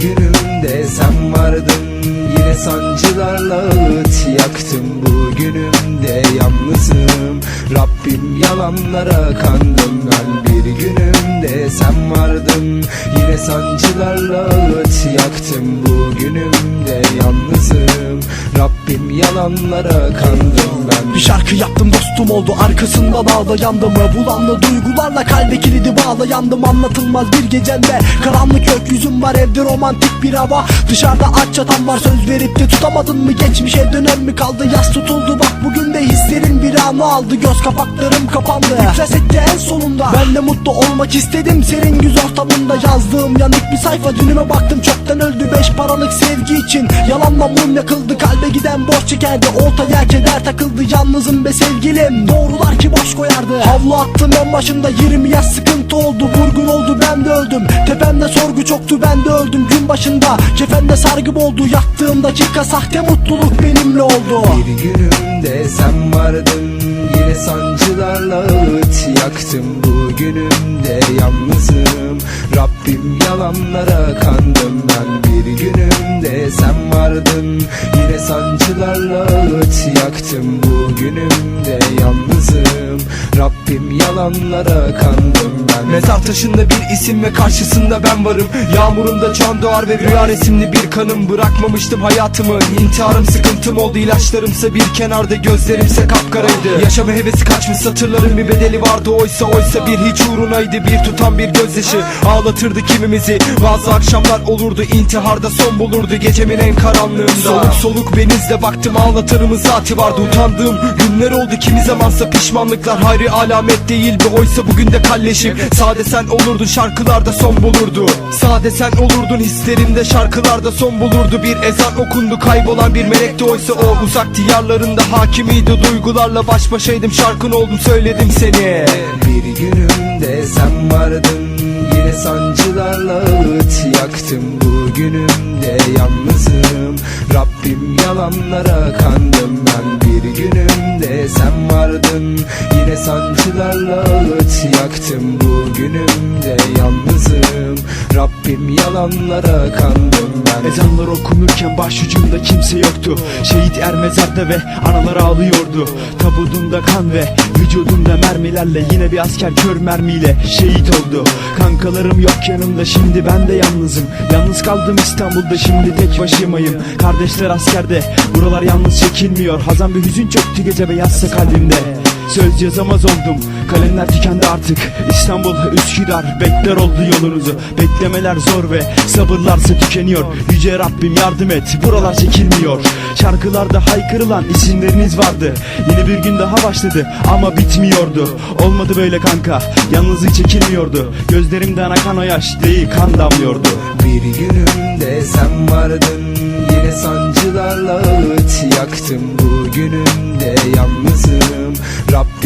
günümde sen vardın. Yine sancılarla ağıt yaktım bu günümde yalnızım. Rabbim yalanlara kandım ben bir günümde sen vardın. Yine sancılarla ağıt yaktım bu günümde yalnızım. Rabbim yalanlara kandım ben. Bir şarkı yaptım dostum oldu. Arkasından ağlayandım Bulanlı duygularla kalbe kilidi bağlayandım Anlatılmaz bir gecende karanlık gökyüzüm var. Evde romantik bir hava. Dışarıda aç çatan var. Söz verip de tutamadın mı? Geçmişe dönem mi kaldı? Yaz tutuldu. Bak bugün de hislerin bir anı aldı Göz kapaklarım kapandı. İflas etti en sonunda. Ben de mutlu olmak istedim. Senin güz ortamında Yazdığım yanık bir sayfa. Dünüme baktım çoktan öldü. Beş paralık sevgi için yalanla mum yakıldı. Kalbe giden boş çekerdi. Oltaya keder takıldı. Yalnızım be sevgilim. Doğrular ki boş koyardı. Havlu attım en başında. 20 yaş sıkıntı oldu. Vurgun oldu. Ben de öldüm. Tepemde sorgu çoktu. Ben de öldüm başında kefende sargı oldu Yattığım dakika sahte mutluluk benimle oldu. Bir günümde sen vardın Yine sancılarla ağıt yaktım. Bugünümde yalnızım Rabbim yalanlara kandım. Ben Bir günümde sen vardın Yine sancılarla ağıt yaktım. Yalnızım Rabbim yalanlara kandım ben. Mezar taşında bir isim ve karşısında ben varım. Yağmurumda can doğar ve rüya resimli bir kanım. Bırakmamıştım hayatımı. İntiharım sıkıntım oldu ilaçlarımsa bir kenarda Gözlerimse kapkaraydı. Yaşama hevesi kaçmış satırların bir bedeli vardı. Oysa oysa bir hiç uğrunaydı Bir tutan bir gözyaşı. Ağlatırdı kimimizi. Bazı akşamlar olurdu intiharda son bulurdu Gecemin en karanlığında. Soluk soluk benizle baktım ağlatırımı zati vardı. Utandığım günler oldu kimi zamansa pişmanlıklar Hayri alamet değil bir oysa bugün de kalleşim. Sade sen olurdun şarkılarda son bulurdu. Sade sen olurdun hislerimde şarkılarda son bulurdu. Bir ezan okundu kaybolan bir melekti. Oysa o Uzak diyarlarında hakimiydi. Duygularla baş başaydım Şarkın oldum söyledim seni. Bir günümde sen vardın Yine sancılarla ağıt yaktım. Bugünümde yalnızım Rabbim yalanlara kandım. Ben Bir günümde sen vardın ağıt yaktım Bugünümde yalnızım. Rabbim yalanlara kandım ben Ezanlar okunurken başucumda kimse yoktu. Şehit er mezarda ve analar ağlıyordu. Tabudumda kan ve vücudumda mermilerle Yine bir asker kör mermiyle şehit oldu. Kankalarım yok yanımda şimdi ben de yalnızım. Yalnız kaldım İstanbul'da şimdi tek başımayım. Kardeşler askerde buralar yalnız çekilmiyor. Hazan bir hüzün çöktü gece ve yatsa kalbimde Söz yazamaz oldum. Kalemler tükendi artık. İstanbul Üsküdar bekler oldu yolunuzu. Beklemeler zor ve sabırlarsa tükeniyor. Yüce Rabbim yardım et. Buralar çekilmiyor. Şarkılarda haykırılan isimleriniz vardı. Yeni bir gün daha başladı ama bitmiyordu. Olmadı böyle kanka. Yalnızlık çekilmiyordu. Gözlerimden akan o yaş değil kan damlıyordu. Bir günümde sen vardın. Yine sancılarla ağıt yaktım. Bugünümde yalnızım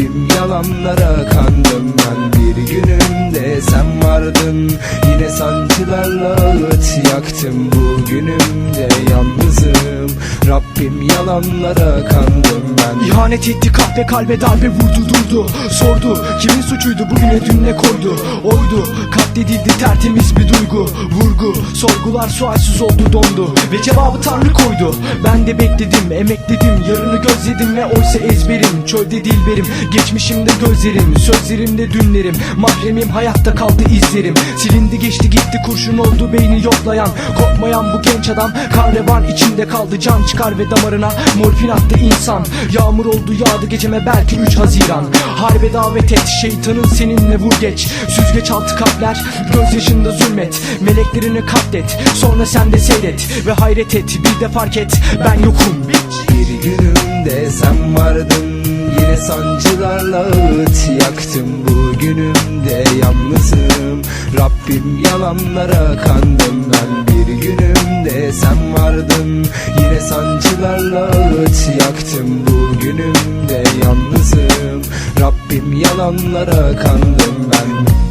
Rabbim yalanlara kandım ben Bir günümde sen vardın. Yine sancılarla ağıt yaktım. Bugünümde yalnızım Rabbim yalanlara kandım ben. İhanet etti kahve kalbe darbe vurdu durdu Sordu. Kimin suçuydu bugüne dün ne koydu? Oydu katledildi tertemiz bir duygu Vurgu. Sorgular sualsiz oldu dondu Ve cevabı Tanrı koydu. Ben de bekledim emekledim yarını gözledim Ve oysa ezberim. Çölde dilberim Geçmişimde gözlerim sözlerimde dünlerim. Mahremim hayatta kaldı izlerim. Silindi geçti gitti kurşun oldu beyni yoklayan Korkmayan bu genç adam. Karnevan içinde kaldı Can çıkar ve damarına. Morfin attı insan. Yağmur oldu yağdı geceme belki 3 Haziran. Harbe davet et şeytanın seninle vur geç. Süzgeç altı kalpler gözyaşında zulmet. Meleklerini katlet sonra sen de seyret Ve hayret et. Bir de fark et ben yokum. Bir günümde sen vardın Yine sancılarla ağıt yaktım. Bugünümde yalnızım Rabbim yalanlara kandım ben. Bir günümde sen vardın. Yine sancılarla ağıt yaktım. Bugünümde yalnızım. Rabbim yalanlara kandım ben